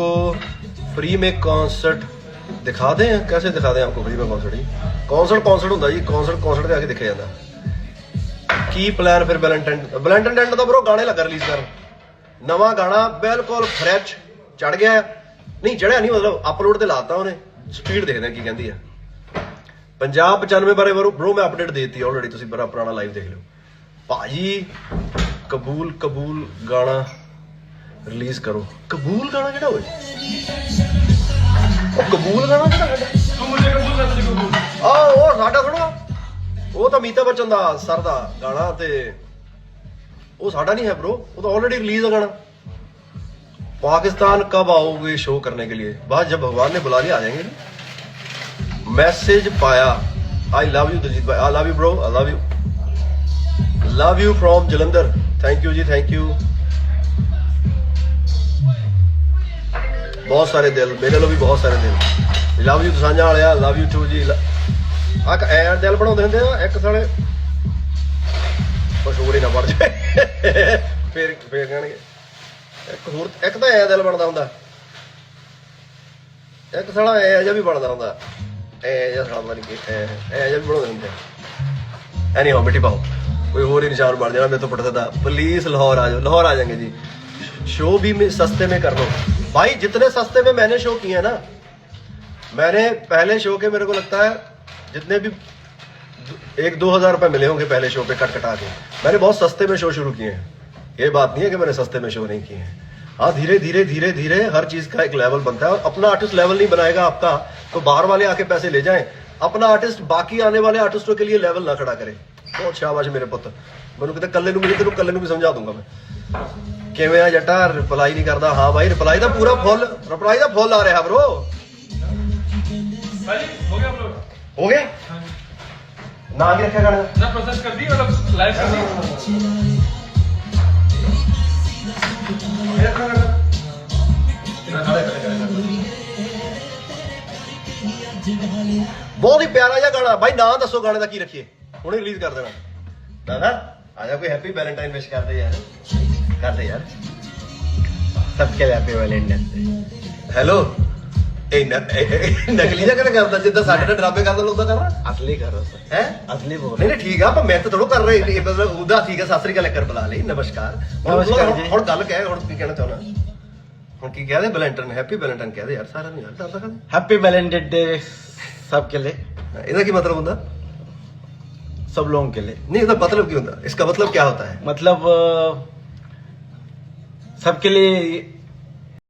आपको फ्री में कॉन्सर्ट दिखा दें कैसे दिखा दें आपको फ्री में कॉन्सर्ट जी कॉन्सर्ट कॉन्सर्ट ਹੁੰਦਾ ਜੀ ਕੌਨਸਰਟ ਕੌਨਸਰਟ ਤੇ ਆ ਕੇ ਦੇਖਿਆ ਜਾਂਦਾ ਕੀ ਪਲਾਨ ਫਿਰ ਵੈਲੈਂਟਾਈਨ ਵੈਲੈਂਟਾਈਨ ਡੈਂਟ ਦਾ ਬਰੋ ਗਾਣੇ ਲੱਗਾ ਰਿਲੀਜ਼ ਕਰਨ ਨਵਾਂ ਗਾਣਾ ਬਿਲਕੁਲ ਫਰੈਸ਼ ਚੜ ਗਿਆ ਹੈ। ਨਹੀਂ ਚੜਿਆ ਨਹੀਂ ਮਤਲਬ ਅਪਲੋਡ ਤੇ ਲਾਤਾ ਉਹਨੇ ਸਪੀਡ ਦੇਖਦੇ ਹਾਂ ਕੀ ਕਹਿੰਦੀ ਆ ਪੰਜਾਬ 95 ਬਾਰੇ ਬਰੋ ਮੈਂ ਅਪਡੇਟ ਦੇਤੀ ਆਲਰੇਡੀ ਤੁਸੀਂ ਬੜਾ ਪੁਰਾਣਾ ਲਾਈਵ ਦੇਖ ਲਿਓ ਭਾਜੀ ਕਬੂਲ ਕਬੂਲ ਗਾਣਾ ਰਿਲੀਜ਼ ਕਰੋ। ਕਬੂਲ ਗਾਣਾ ਕਿਹੜਾ ਹੋਏ ਉਹ ਕਬੂਲ ਗਾਣਾ ਕਿਹੜਾ ਸਾਡਾ? ਤੂੰ ਮੁਝੇ ਕਬੂਲ ਕਰ ਤੇ ਕਬੂਲ। ਆ ਉਹ ਸਾਡਾ ਸੁਣੋ। ਉਹ ਤਾਂ ਮੀਤਾ ਬੱਚਨ ਦਾ ਸਰ ਦਾ ਗਾਣਾ ਤੇ ਉਹ ਸਾਡਾ ਨਹੀਂ ਹੈ bro ਉਹ ਤਾਂ ਆਲਰੇਡੀ ਰਿਲੀਜ਼ ਹੈ ਗਾਣਾ। ਪਾਕਿਸਤਾਨ ਕਬ आओगे शो करने के लिए बाद जब भगवान ने बुला लिया आ जाएंगे मैसेज पाया आई लव यू दलजीत भाई I love you bro I love you love you from Jalandhar thank you ji thank you ਬਹੁਤ ਸਾਰੇ ਦਿਲ, ਮੇਰੇ ਵੱਲੋਂ ਵੀ ਬਹੁਤ ਸਾਰੇ ਦਿਲ। ਲਵ ਯੂ ਦਸਾਂਝਾ ਵਾਲਿਆ ਲਵ ਯੂ ਟੂ ਜੀ। ਆ ਕ ਦਿਲ ਬਣਾਉਂਦੇ ਹੁੰਦੇ ਆ, ਇੱਕ ਸਾਲੇ ਬਸ ਹੋਰ ਹੀ ਨਾ ਵੜ ਜਾ ਫੇਰ ਫੇਰ ਕਹਿਣਗੇ। ਇੱਕ ਹੋਰ, ਇੱਕ ਤਾਂ ਐ ਦਿਲ ਬਣਦਾ ਹੁੰਦਾ। ਇੱਕ ਸਾਲਾ ਐ ਜਿਹਾ ਵੀ ਬਣਦਾ ਹੁੰਦਾ। ਐ ਜਿਹਾ ਸਾਲਾ ਬਣ ਕੇ, ਐ ਜਿਹਾ ਵੀ ਬਣਾਉਂਦੇ ਹੁੰਦੇ ਐਨੀ ਹੋ ਮਿੱਟੀ ਪਾਓ। ਕੋਈ ਹੋਰ ਹੀ ਨਿਸ਼ਾਨ ਬਣ ਜਾਣਾ, ਮੇਰੇ ਤੋਂ ਪਟਦਾ ਪਲੀਜ਼ ਲਾਹੌਰ ਆ ਜਾਓ, ਲਾਹੌਰ ਆ ਜਾਣਗੇ ਜੀ। शो भी सस्ते में कर लो भाई, जितने सस्ते में मैंने शो किए ना, मैंने पहले शो के मेरे को लगता है, जितने भी एक दो हज़ार रुपए मिले होंगे पहले शो पे कट कटा के। मैंने बहुत सस्ते में शो शुरू किए हैं। ये बात नहीं है कि मैंने सस्ते में शो नहीं किए हैं। हाँ धीरे धीरे धीरे धीरे हर चीज़ का एक लेवल बनता है और अपना आर्टिस्ट लेवल नहीं बनाएगा आपका तो बाहर वाले आके पैसे ले जाए। अपना आर्टिस्ट बाकी आने वाले आर्टिस्टों के लिए लेवल ना खड़ा करे। बहुत शाबाश मेरे पुत्र। मैंने कहते कल मेरी कल भी समझा दूँगा मैं। ਕਿਵੇਂ ਆ ਜੱਟਾ? ਰਿਪਲਾਈ ਨਹੀਂ ਕਰਦਾ। ਹਾਂ ਬਾਈ ਰਿਪਲਾਈ ਦਾ ਪੂਰਾ ਫੁੱਲ ਰਿਪਲਾਈ ਦਾ ਫੁੱਲ ਆ ਰਿਹਾ ਬ్రో ਹੋ ਗਿਆ ਨਾ ਕੀ ਰੱਖਿਆ ਗਾਣਾ ਨਾ ਪ੍ਰੋਸੈਸ ਕਰ ਮਤਲਬ ਲਾਈਵ ਕਰ। ਦੀ ਮੇਰਾ ਬਹੁਤ ਹੀ ਪਿਆਰਾ ਜਿਹਾ ਗਾਣਾ। ਬਾਈ ਨਾਂ ਦੱਸੋ ਗਾਣੇ ਦਾ ਕੀ ਰੱਖੀਏ। ਹੁਣੇ ਰਿਲੀਜ਼ ਕਰ ਦੇਣਾ। ਦਾਦਾ ਆ ਜਾ ਕੋਈ ਹੈਪੀ ਵੈਲੈਂਟਾਈਨ ਵਿਸ਼ ਕਰਦੇ ਯਾਰ। ਕਰਦੇ ਯਾਰ सबके लिए हैप्पी वैलेंटाइन डे ਹੈਲੋ ਇਹ ਨ- ਇਹ- ਇਹ ਨਕਲੀ ਜਿਹਾ ਕਿਹੜਾ ਕਰਦਾ ਜਿੱਦਾਂ ਸਾਡੇ ਨਾਲ ਡਰਾਮੇ ਕਰਦਾ ਲੋਕਾਂ ਕਰਨਾ असली करो सर ਹੈ असली बोल ਨਹੀਂ ਨਹੀਂ ਠੀਕ ਆ ਪਰ ਮੈਂ ਤਾਂ ਥੋੜੋ ਕਰ ਰਹੀ ਇਹ ਮਤਲਬ ਉਹਦਾ ਠੀਕ ਆ ਸਤਿ ਸ੍ਰੀ ਅਕਾਲ ਕਰ ਬੁਲਾ ਲਈ ਨਮਸਕਾਰ ਹੁਣ ਨਮਸਕਾਰ ਹੁਣ- ਜੀ। ਹੁਣ ਗੱਲ ਕਹਿ ਹੁਣ ਕੀ ਕਹਿਣਾ ਚਾਹੁੰਦਾ ਹੁਣ ਕੀ ਕਹਦੇ ਵੈਲੈਂਟਾਈਨ ਹੈਪੀ ਵੈਲੈਂਟਾਈਨ ਕਹਦੇ ਯਾਰ ਸਾਰਿਆਂ ਨੂੰ ਯਾਰ ਡਰਦਾ ਕਦੇ हैप्पी वैलेंटाइन डे सबके लिए ਇਹਦਾ ਕੀ ਮਤਲਬ ਹੁੰਦਾ सब लोगों के लिए नहीं इसका मतलब क्या होता है इसका मतलब क्या होता है मतलब अ, सबके लिए